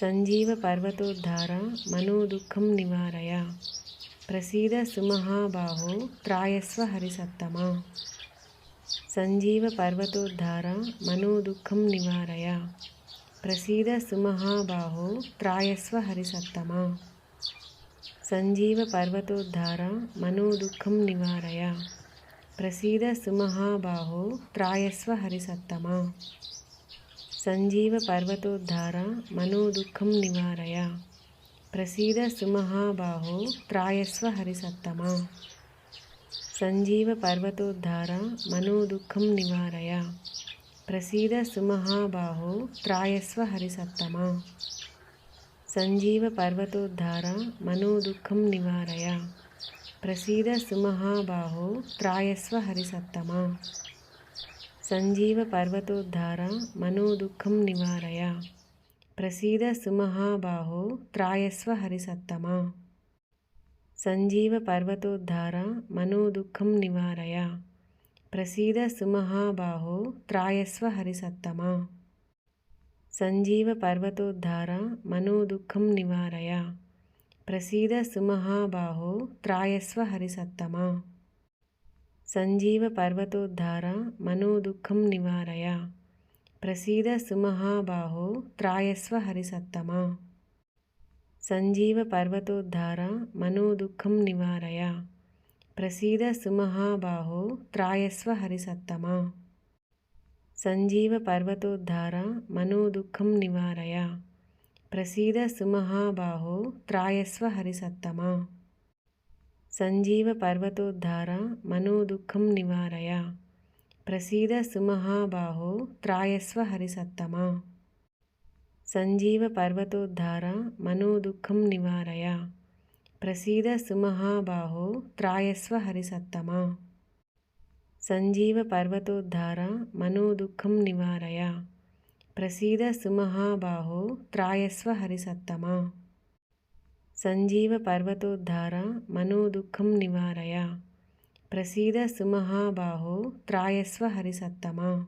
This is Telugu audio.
సంజీవ పర్వతోద్ధార మనోదుఃఖం నివారయ. ప్రసీద సుమహాబాహో త్రాయస్వ హరిసత్తమ. సంజీవ పర్వతోద్ధార మనోదుఃఖం నివారయ. ప్రసీద సుమహాబాహో త్రాయస్వ హరిసత్తమ. సంజీవ పర్వతోద్ధార మనోదుఃఖం నివారయ. ప్రసీద సుమహాబాహో త్రాయస్వ హరిసత్తమ. సంజీవ పర్వతోద్ధార మనోదుఃఖం నివారయ. ప్రసీద సుమహాబాహో త్రాయస్వ హరిసత్తమ. సంజీవ పర్వతోద్ధార మనోదుఃఖం నివారయ. ప్రసీద సుమహాబాహో త్రాయస్వ హరిసత్తమ. సంజీవ పర్వతోద్ధార మనోదుఃఖం నివారయ. ప్రసీద సుమహాబాహో త్రాయస్వ హరిసత్తమా. సంజీవ పర్వతోద్ధార మనోదుఃఖం నివారయ. ప్రసీద సుమహాబాహో త్రాయస్వ హరిసత్తమ. సంజీవ పర్వతోద్ధార మనోదుఃఖం నివారయ. ప్రసీద సుమహాబాహో త్రాయస్వ హరిసత్తమ. సంజీవ పర్వతోద్ధార మనోదుఃఖం నివారయ. ప్రసీద సుమహాబాహో త్రాయస్వ హరిసత్తమా. సంజీవ పర్వతోద్ధార మనోదుఃఖం నివారయ. ప్రసీద సుమహాబాహో త్రాయస్వ హరిసత్తమా. సంజీవ పర్వతోద్ధార మనోదుఃఖం నివారయ. ప్రసీద సుమహాబాహో త్రాయస్వ హరిసత్తమ. సంజీవ పర్వతోద్ధార మనోదుఃఖం నివారయ. ప్రసీద సుమహాబాహో త్రాయస్వ హరిసత్తమా. సంజీవ పర్వతోద్ధార మనోదుఃఖం నివారయ. ప్రసీద సుమహాబాహో త్రాయస్వ హరిసత్తమ. సంజీవ పర్వతోద్ధార మనోదుఃఖం నివారయ. ప్రసీద సుమహాబాహో త్రాయస్వ హరిసత్తమ. సంజీవ పర్వతోద్ధార మనోదుఃఖం నివారయ. ప్రసీద సుమహాబాహో త్రాయస్వ హరిసత్తమా. సంజీవ పర్వతోద్ధార మనోదుఃఖం నివారయ. ప్రసీద సుమహాబాహో త్రాయస్వ హరిసత్తమ.